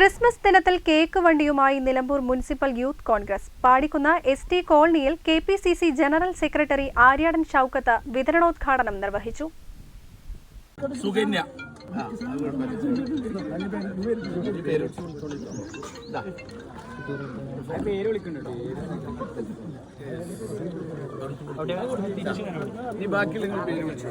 Christmas ദിനത്തിൽ cake വണ്ടിയുമായി Nilambur municipal youth Congress പാടിക്കുന്ന എസ് ടി കോളനിയിൽ K P C C general secretary Aryadan Shoukath വിതരണോദ്ഘാടനം നിർവഹിച്ചു സുകന്യ നീ ബാക്കിയുള്ള പേര് വിളിച്ചു?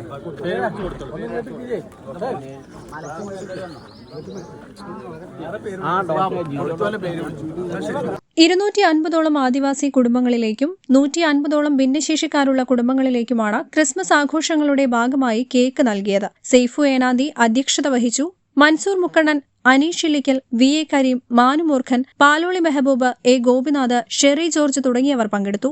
ഇരുന്നൂറ്റി അൻപതോളം ആദിവാസി കുടുംബങ്ങളിലേക്കും നൂറ്റി അൻപതോളം ഭിന്നശേഷിക്കാരുള്ള കുടുംബങ്ങളിലേക്കുമാണ് ക്രിസ്മസ് ആഘോഷങ്ങളുടെ ഭാഗമായി കേക്ക് നൽകിയത്. സെയ്ഫു ഏനാന്തി അധ്യക്ഷത വഹിച്ചു. Mansoor Mukkannan Aneesh Illikkal V A Kareem Manumoorkhan Paloli Mehboob A Gopinath Sherry George തുടങ്ങിയവർ പങ്കെടുത്തു.